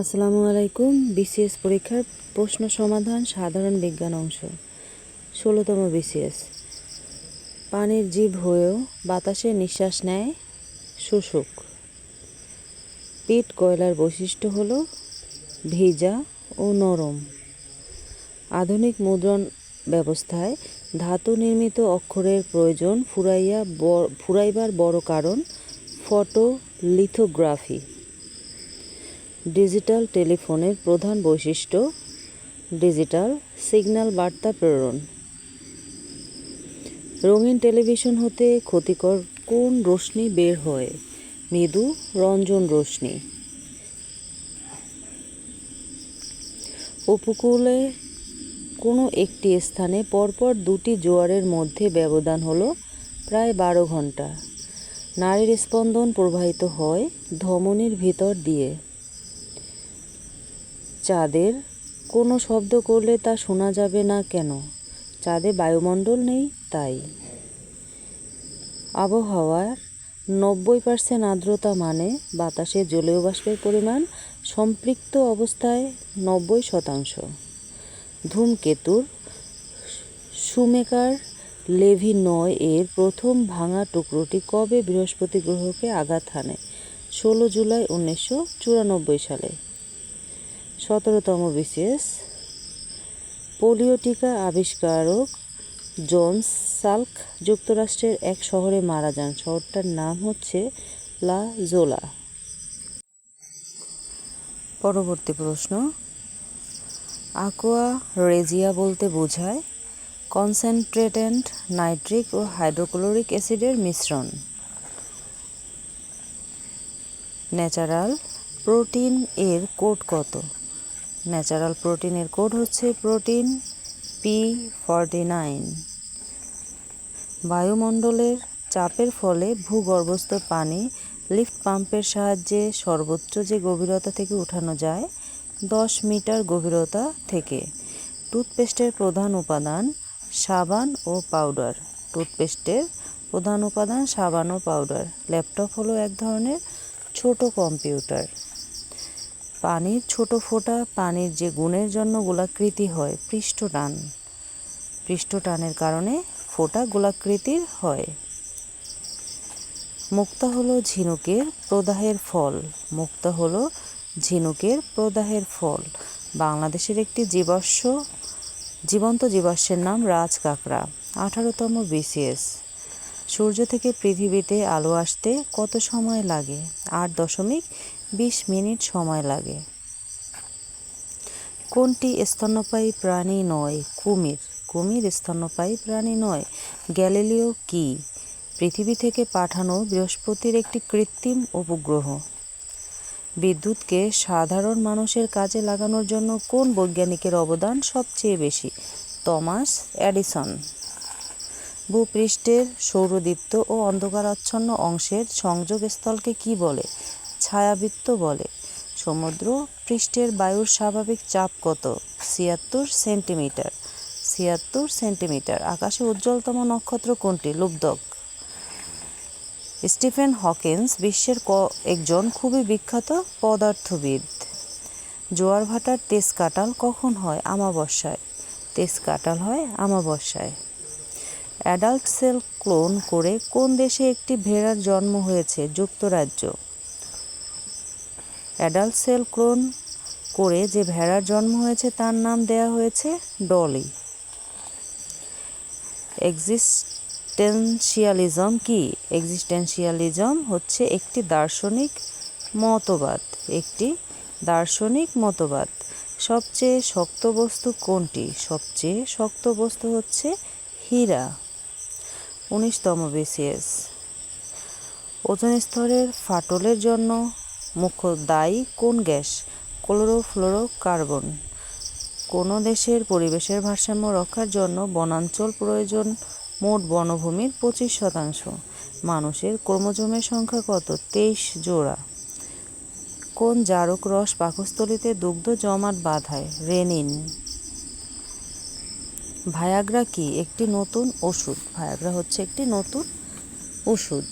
আসসালামু আলাইকুম, বিসিএস পরীক্ষার প্রশ্ন সমাধান সাধারণ বিজ্ঞান অংশ, ষোলোতম বিসিএস। পানির জীব হয়েও বাতাসে নিঃশ্বাস নেয় শোষক। পিট কয়লার বৈশিষ্ট্য হল ভিজা ও নরম। আধুনিক মুদ্রণ ব্যবস্থায় ধাতু নির্মিত অক্ষরের প্রয়োজন ফুরাইয়া ফুরাইবার বড় কারণ ফটোলিথোগ্রাফি। ডিজিটাল টেলিফোনের প্রধান বৈশিষ্ট্য, ডিজিটাল সিগন্যাল বার্তা প্রেরণ। রঙিন টেলিভিশন হতে ক্ষতিকর কোন রশ্মি বের হয়? মৃদু রঞ্জন রশ্মি। উপকূলে কোনো একটি স্থানে পরপর দুটি জোয়ারের মধ্যে ব্যবধান হলো প্রায় বারো ঘণ্টা। নারীর স্পন্দন প্রবাহিত হয় ধমনীর ভিতর দিয়ে। চাঁদের কোনো শব্দ করলে তা শোনা যাবে না কেন? চাঁদে বায়ুমণ্ডল নেই, তাই। আবহাওয়ার নব্বই পার্সেন্ট আর্দ্রতা মানে বাতাসে জলীয় বাষ্পের পরিমাণ সম্পৃক্ত অবস্থায় নব্বই শতাংশ। ধূমকেতুর সুমেকার লেভি নয় এর প্রথম ভাঙা টুকরোটি কবে বৃহস্পতি গ্রহকে আঘাত হানে? ষোলো জুলাই উনিশশো চুরানব্বই সালে। সতেরোতম বিশেষ পোলিও টিকা আবিষ্কারক জোন্স সাল্ক যুক্তরাষ্ট্রের এক শহরে মারা যান। শহরটার নাম হচ্ছে লা জোলা। পরবর্তী প্রশ্ন। aqua রেজিয়া বলতে বোঝায় কনসেন্ট্রেটেন্ট নাইট্রিক ও হাইড্রোক্লোরিক অ্যাসিডের মিশ্রণ। ন্যাচারাল প্রোটিন এর কোড কত? ন্যাচারাল প্রোটিনের কোড হচ্ছে প্রোটিন পি ফর্টি নাইন। বায়ুমণ্ডলের চাপের ফলে ভূগর্ভস্থ পানি লিফট পাম্পের সাহায্যে সর্বোচ্চ যে গভীরতা থেকে উঠানো যায়, দশ মিটার গভীরতা থেকে। টুথপেস্টের প্রধান উপাদান সাবান ও পাউডার। টুথপেস্টের প্রধান উপাদান সাবান ও পাউডার। ল্যাপটপ হলো এক ধরনের ছোট কম্পিউটার। পানির ছোট ফোঁটা পানির যে গুণের জন্য গোলাকৃতি হয়, পৃষ্ঠটান। পৃষ্ঠটানের কারণে ফোঁটা গোলাকৃতির হয়। মুক্তা হলো ঝিনুকের প্রদাহের ফল। মুক্তা হলো ঝিনুকের প্রদাহের ফল। বাংলাদেশের একটি জীবাশ্ম, জীবন্ত জীবাশ্মের নাম রাজ কাঁকড়া, আঠারোতম বিসিএস। সূর্য থেকে পৃথিবীতে আলো আসতে কত সময় লাগে? আট দশমিক বিশ মিনিট সময় লাগে। কোনটি স্তন্যপায়ী প্রাণী নয়? কুমির। কুমির স্তন্যপায়ী প্রাণী নয়। গ্যালিলিও কি? পৃথিবী থেকে পাঠানো বৃহস্পতির একটি কৃত্রিম উপগ্রহ। বিদ্যুৎকে সাধারণ মানুষের কাজে লাগানোর জন্য কোন বৈজ্ঞানিকের অবদান সবচেয়ে বেশি? টমাস অ্যাডিসন ভূপৃষ্ঠের সৌরদীপ্ত ও অন্ধকারাচ্ছন্ন অংশের সংযোগস্থলকে কি বলে? ছায়াবৃত্ত বলে। সমুদ্র পৃষ্ঠের বায়ুর স্বাভাবিক চাপ কত? ছিয়াত্তর সেন্টিমিটার। ছিয়াত্তর সেন্টিমিটার। আকাশে উজ্জ্বলতম নক্ষত্র কোনটি? লুব্ধক স্টিফেন হকিন্স বিশ্বের ক একজন খুবই বিখ্যাত পদার্থবিদ। জোয়ার ভাটার তেজ কাটাল কখন হয়? আমাবস্যায় তেজ কাটাল হয় আমাবস্যায় অ্যাডাল্ট সেল ক্লোন করে কোন দেশে একটি ভেড়ার জন্ম হয়েছে? যুক্তরাজ্য। অ্যাডাল্ট সেল ক্লোন করে যে ভেড়ার জন্ম হয়েছে তার নাম দেয়া হয়েছে ডলি। এক্সিস্টেন্সিয়ালিজম কি? এক্সিস্টেন্সিয়ালিজম হচ্ছে একটি দার্শনিক মতবাদ, একটি দার্শনিক মতবাদ। সবচেয়ে শক্ত বস্তু কোনটি? সবচেয়ে শক্ত বস্তু হচ্ছে হীরা। উনিশতম বিসিএস ওজন স্তরের ফাটলের জন্য মুখ্য দায়ী কোন গ্যাস? ক্লোরোফ্লোরোকার্বন। কোনো দেশের পরিবেশের ভারসাম্য রক্ষার জন্য বনাঞ্চল প্রয়োজন মোট বনভূমির পঁচিশ শতাংশ। মানুষের ক্রোমোজোমের সংখ্যা কত? তেইশ জোড়া। কোন জারক রস পাকস্থলীতে দুগ্ধ জমাট বাঁধায়? রেনিন। ভায়াগ্রা কি? একটি নতুন ওষুধ। ভায়াগ্রা হচ্ছে একটি নতুন ওষুধ।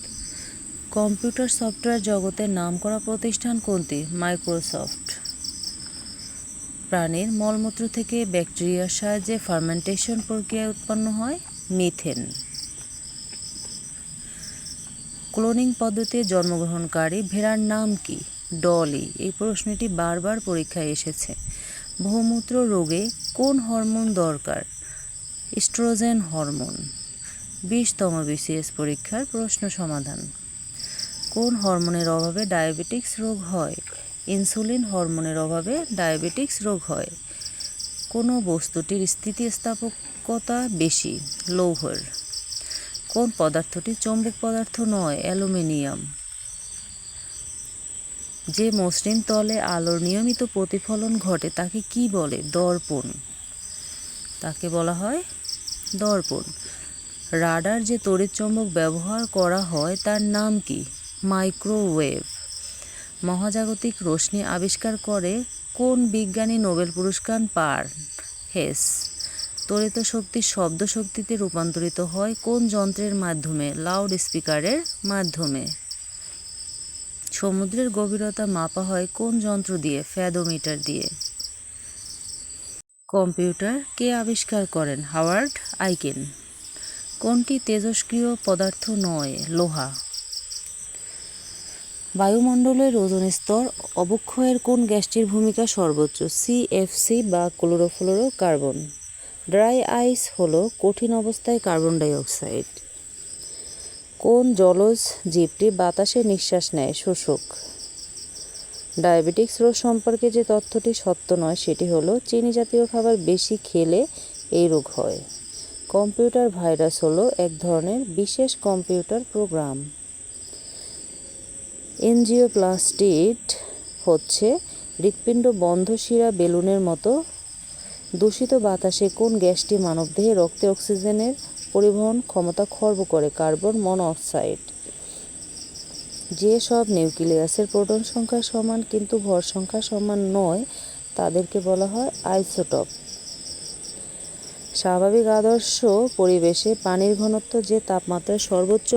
কম্পিউটার সফটওয়্যার জগতের নামকরা প্রতিষ্ঠান কোনটি? মাইক্রোসফট। প্রাণীর মলমূত্র থেকে ব্যাকটেরিয়ার সাহায্যে ফার্মেন্টেশন প্রক্রিয়া উৎপন্ন হয় মিথেন। ক্লোনিং পদ্ধতিতে জন্মগ্রহণকারী ভেড়ার নাম কি? ডলি। এই প্রশ্নটি বারবার পরীক্ষায় এসেছে। বহুমূত্র রোগে কোন হরমোন দরকার? Oestrogen hormone. বিশতম বিসিএস পরীক্ষার প্রশ্ন সমাধান। কোন হরমোনের অভাবে ডায়াবেটিক্স রোগ হয়? ইনসুলিন হরমোনের অভাবে ডায়াবেটিক্স রোগ হয়। কোনো বস্তুটির স্থিতিস্থাপকতা বেশি? লৌহর। কোন পদার্থটি চৌম্বক পদার্থ নয়, অ্যালুমিনিয়াম। যে মসৃণ তলে আলোর নিয়মিত প্রতিফলন ঘটে তাকে কি বলে? দর্পণ। তাকে বলা হয় দর্পণ। রাডার যে তড়িৎ চৌম্বক ব্যবহার করা হয় তার নাম কি? মাইক্রোওয়েভ। মহাজাগতিক রশ্মি আবিষ্কার করে কোন বিজ্ঞানী নোবেল পুরস্কার পান? হেস। তড়িৎ শক্তি শব্দ শক্তিতে রূপান্তরিত হয় কোন যন্ত্রের মাধ্যমে? লাউড স্পিকারের মাধ্যমে। সমুদ্রের গভীরতা মাপা হয় কোন যন্ত্র দিয়ে? ফ্যাদোমিটার দিয়ে। কম্পিউটার কে আবিষ্কার করেন? Howard Aiken. কোনটি তেজস্ক্রিয় পদার্থ নয়? লোহা। বায়ুমণ্ডলের ওজোন স্তর অবক্ষয়ের কোন গ্যাসটির ভূমিকা সর্বোচ্চ? সিএফসি বা ক্লোরোফ্লোরো কার্বন ড্রাই আইস হলো কঠিন অবস্থায় কার্বন ডাই অক্সাইড কোন জলজ জীবটি বাতাসে নিঃশ্বাস নেয়? শোষক। ডায়াবেটিক্স রোগ সম্পর্কে যে তথ্যটি সত্য নয়, সেটি হলো চিনি জাতীয় খাবার বেশি খেলে এই রোগ হয়। কম্পিউটার ভাইরাস হলো এক ধরনের বিশেষ কম্পিউটার প্রোগ্রাম। এনজিওপ্লাস্টিড হচ্ছে হৃৎপিণ্ড বন্ধ শিরা বেলুনের মতো দূষিত বাতাসে কোন গ্যাসটি মানবদেহে রক্তে অক্সিজেনের পরিবহন ক্ষমতা খর্ব করে? কার্বন মনোঅক্সাইড যে সব নিউক্লিয়াসের প্রোটন সংখ্যা সমান কিন্তু ভর সংখ্যা সমান নয়, তাদেরকে বলা হয় আইসোটপ। স্বাভাবিক আদর্শ পরিবেশে পানির ঘনত্ব যে তাপমাত্রার সর্বোচ্চ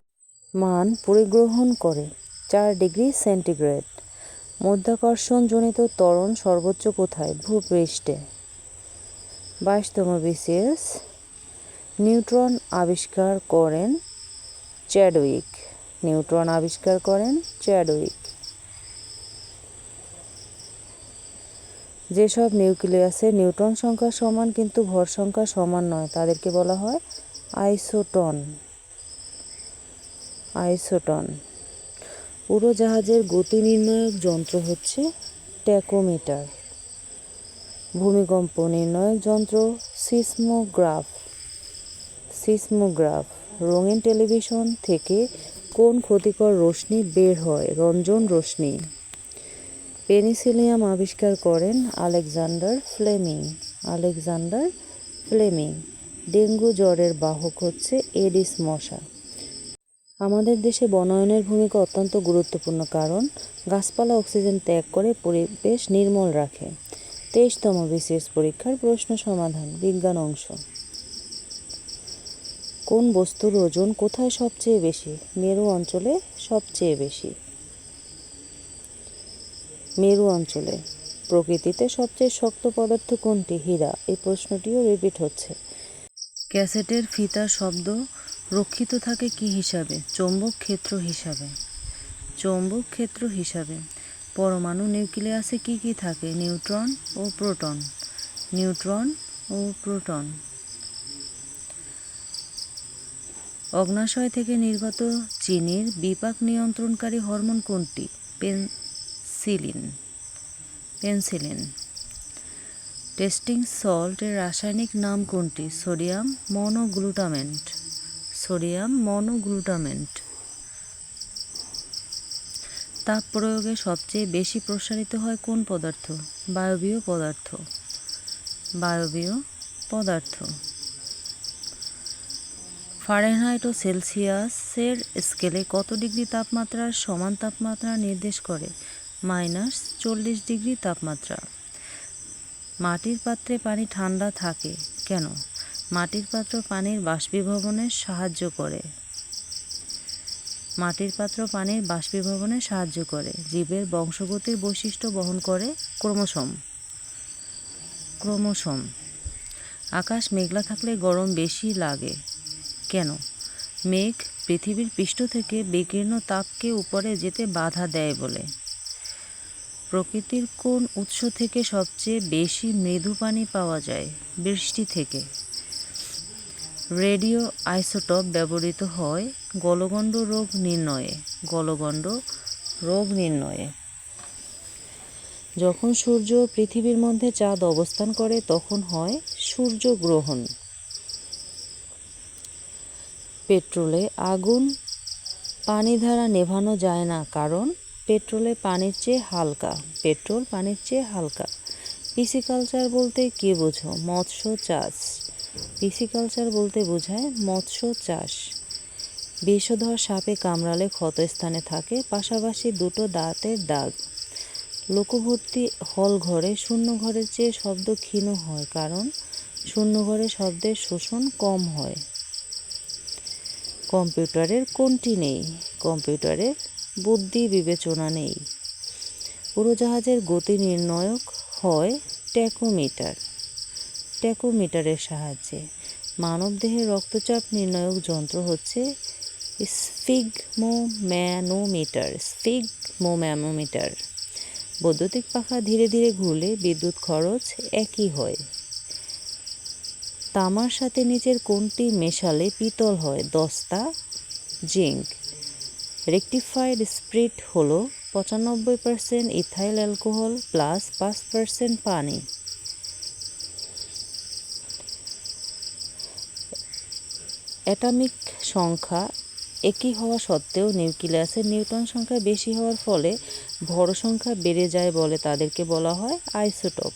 মান পরিগ্রহণ করে। চার ডিগ্রি সেন্টিগ্রেড। মধ্যাকর্ষণজনিত ত্বরণ সর্বোচ্চ কোথায়? ভূপৃষ্ঠে। বাইশতম বিসিএস। নিউট্রন আবিষ্কার করেন চ্যাডউইক। নিউট্রন আবিষ্কার করেন চ্যাডউইক। যেসব নিউক্লিয়াসে নিউট্রন সংখ্যা সমান কিন্তু ভর সংখ্যা সমান নয়, তাদেরকে বলা হয় আইসোটন। আইসোটন। উড়োজাহাজের গতি নির্ণায়ক যন্ত্র হচ্ছে ট্যাকোমিটার। ভূমিকম্প নির্ণায়ক যন্ত্র সিসমোগ্রাফ। সিসমোগ্রাফ, রঙিন টেলিভিশন থেকে কোন ক্ষতিকর রশ্মি বের হয়? রঞ্জন রশ্মি। পেনিসিলিয়াম আবিষ্কার করেন Alexander Fleming. Alexander Fleming, dengue জ্বরের বাহক হচ্ছে এডিস মশা। আমাদের দেশে বনায়নের ভূমিকা অত্যন্ত গুরুত্বপূর্ণ কারণ গাছপালা অক্সিজেন ত্যাগ করে পরিবেশ নির্মল রাখে। তেইশতম বিসিএস পরীক্ষার প্রশ্ন সমাধান, বিজ্ঞান অংশ। কোন বস্তুর ওজন কোথায় সবচেয়ে বেশি? মেরু অঞ্চলে সবচেয়ে বেশি। মেরু অঞ্চলে প্রকৃতিতে সবচেয়ে শক্ত পদার্থ কোনটি? হীরা। এই প্রশ্নটিও রিপিট হচ্ছে। ক্যাসেটের ফিতা শব্দ রক্ষিত থাকে কি হিসাবে? চৌম্বক ক্ষেত্র হিসাবে। চৌম্বক ক্ষেত্র হিসাবে। পরমাণু নিউক্লিয়াসে কি কি থাকে? নিউট্রন ও প্রোটন। নিউট্রন ও প্রোটন। অগ্নাশয় থেকে নির্গত চিনির বিপাক নিয়ন্ত্রণকারী হরমোন কোনটি? পেনসিলিন। পেনসিলিন। টেস্টিং সল্টের রাসায়নিক নাম কোনটি? সোডিয়াম মনোগ্লুটামেন্ট সোডিয়াম মনোগ্লুটামেন্ট তাপ প্রয়োগে সবচেয়ে বেশি প্রসারিত হয় কোন পদার্থ? বায়বীয় পদার্থ। বায়বীয় পদার্থ। ফারেনহাইট ও সেলসিয়াসের স্কেলে কত ডিগ্রি তাপমাত্রার সমান তাপমাত্রা নির্দেশ করে? মাইনাস চল্লিশ ডিগ্রি তাপমাত্রা। মাটির পাত্রে পানি ঠান্ডা থাকে কেন? মাটির পাত্র পানির বাষ্পীভবনে সাহায্য করে। মাটির পাত্র পানির বাষ্পীভবনে সাহায্য করে। জীবের বংশগতির বৈশিষ্ট্য বহন করে ক্রোমোসোম। ক্রোমোসোম। আকাশ মেঘলা থাকলে গরম বেশি লাগে। কেন? মেঘ পৃথিবীর পৃষ্ঠ থেকে বিকীর্ণ তাপকে উপরে যেতে বাধা দেয় বলে। প্রকৃতির কোন উৎস থেকে সবচেয়ে বেশি মৃদু পানি পাওয়া যায়? বৃষ্টি থেকে। রেডিও আইসোটপ ব্যবহৃত হয় গলগণ্ড রোগ নির্ণয়ে, গলগণ্ড রোগ নির্ণয়ে। যখন সূর্য পৃথিবীর মধ্যে চাঁদ অবস্থান করে, তখন হয় সূর্যগ্রহণ। পেট্রোলে আগুন, পানি দ্বারা নেভানো যায় না, কারণ পেট্রোলে পানির চেয়ে হালকা, পেট্রোল পানির চেয়ে হালকা। পিসিকালচার বলতে কী বোঝো? মৎস্য চাষ। পিসিকালচার বলতে বোঝায় মৎস্য চাষ। বিষধর সাপে কামড়ালে ক্ষতস্থানে থাকে, পাশাপাশি দুটো দাঁতের দাগ। লোকভর্তি হল ঘরে শূন্য ঘরের চেয়ে শব্দ ক্ষীণ হয় কারণ শূন্য ঘরে শব্দের শোষণ কম হয়। কম্পিউটারের কোনটি নেই? কম্পিউটারের বুদ্ধি বিবেচনা নেই। উড়োজাহাজের গতি নির্ণায়ক হয় ট্যাকোমিটার। ট্যাকোমিটারের সাহায্যে। মানবদেহের রক্তচাপ নির্ণায়ক যন্ত্র হচ্ছে স্ফিগমোম্যানোমিটার স্ফিগমোম্যানোমিটার। বৈদ্যুতিক পাখা ধীরে ধীরে ঘুরলে বিদ্যুৎ খরচ একই হয়। তামার সাথে নিচের কোনটি মেশালে পিতল হয়, দস্তা, জিঙ্ক। রেকটিফাইড স্প্রিট হলো পঁচানব্বই পার্সেন্ট ইথাইল অ্যালকোহল প্লাস পাঁচ পার্সেন্ট পানি। অ্যাটমিক সংখ্যা একই হওয়া সত্ত্বেও নিউক্লিয়াসের নিউটন সংখ্যা বেশি হওয়ার ফলে ভর সংখ্যা বেড়ে যায় বলে তাদেরকে বলা হয় আইসোটপ।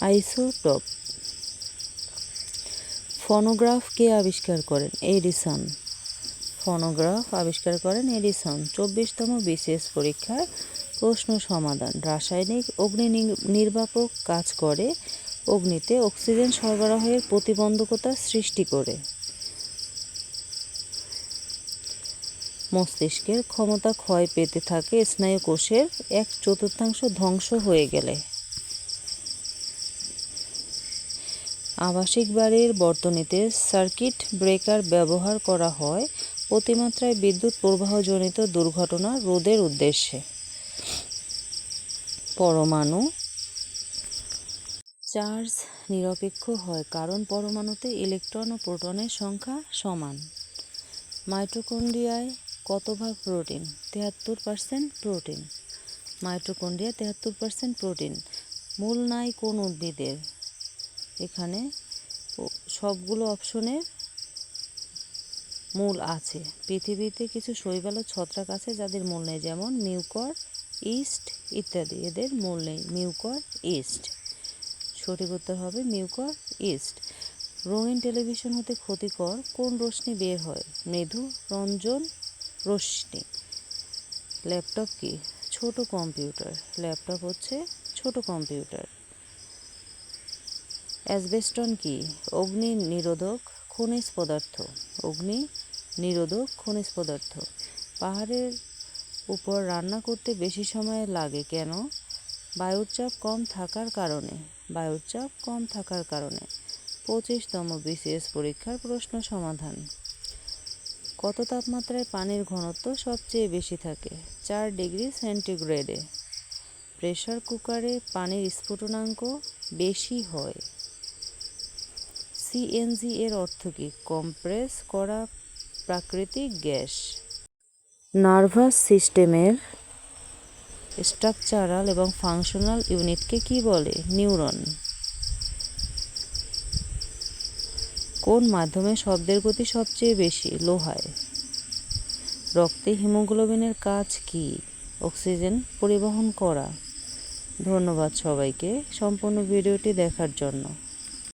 আইসোটপ। ফনোগ্রাফ কে আবিষ্কার করেন? এডিসন। ফনোগ্রাফ আবিষ্কার করেন এডিসন। চব্বিশতম বিসিএস পরীক্ষার প্রশ্ন সমাধান। রাসায়নিক অগ্নি নির্বাপক কাজ করে অগ্নিতে অক্সিজেন সরবরাহের প্রতিবন্ধকতা সৃষ্টি করে। মস্তিষ্কের ক্ষমতা ক্ষয় পেতে থাকে স্নায়ু কোষের এক চতুর্থাংশ ধ্বংস হয়ে গেলে। আবাসিক বাড়ির বর্তনীতে সার্কিট ব্রেকার ব্যবহার করা হয় অতিমাত্রায় বিদ্যুৎ প্রবাহজনিত দুর্ঘটনা রোধের উদ্দেশ্যে। পরমাণু চার্জ নিরপেক্ষ হয় কারণ পরমাণুতে ইলেকট্রন ও প্রোটনের সংখ্যা সমান। মাইটোকন্ড্রিয়ায় কত ভাগ প্রোটিন? তেহাত্তর পার্সেন্ট প্রোটিন। মাইটোকন্ড্রিয়া তেহাত্তর পার্সেন্ট প্রোটিন। মূল নাই কোন উদ্ভিদের। এখানে সবগুলো অপশনের মূল আছে। পৃথিবীতে কিছু শৈবাল ও ছত্রাক আছে যাদের মূল নেই, যেমন মিউকর, ইস্ট ইত্যাদি। এদের মূল নেই, মিউকর, ইস্ট। সঠিক উত্তর হবে মিউকর ইস্ট। রঙিন টেলিভিশন হতে ক্ষতিকর। কোন রশ্মি বের হয়? মৃদু, রঞ্জন, রশ্মি। ল্যাপটপ কি? ছোট কম্পিউটার। ল্যাপটপ হচ্ছে ছোট কম্পিউটার। অ্যাসবেস্টন কি? অগ্নি নিরোধক খনিজ পদার্থ। অগ্নি নিরোধক খনিজ পদার্থ। পাহাড়ের উপর রান্না করতে বেশি সময় লাগে কেন? বায়ুর চাপ কম থাকার কারণে বায়ুর চাপ কম থাকার কারণে পঁচিশতম বিসিএস পরীক্ষার প্রশ্ন সমাধান। কত তাপমাত্রায় পানির ঘনত্ব সবচেয়ে বেশি থাকে? চার ডিগ্রি সেন্টিগ্রেডে। প্রেশার কুকারে পানির স্ফুটনাঙ্ক বেশি হয়। সিএনজি এর অর্থ কী? কম্প্রেস করা প্রাকৃতিক গ্যাস। নার্ভাস সিস্টেমের স্ট্রাকচারাল এবং ফাংশনাল ইউনিটকে কি বলে? নিউরন। কোন মাধ্যমে শব্দের গতি সবচেয়ে বেশি? লোহায়। রক্তে হিমোগ্লোবিনের কাজ কি? অক্সিজেন পরিবহন করা। ধন্যবাদ সবাইকে সম্পূর্ণ ভিডিওটি দেখার জন্য।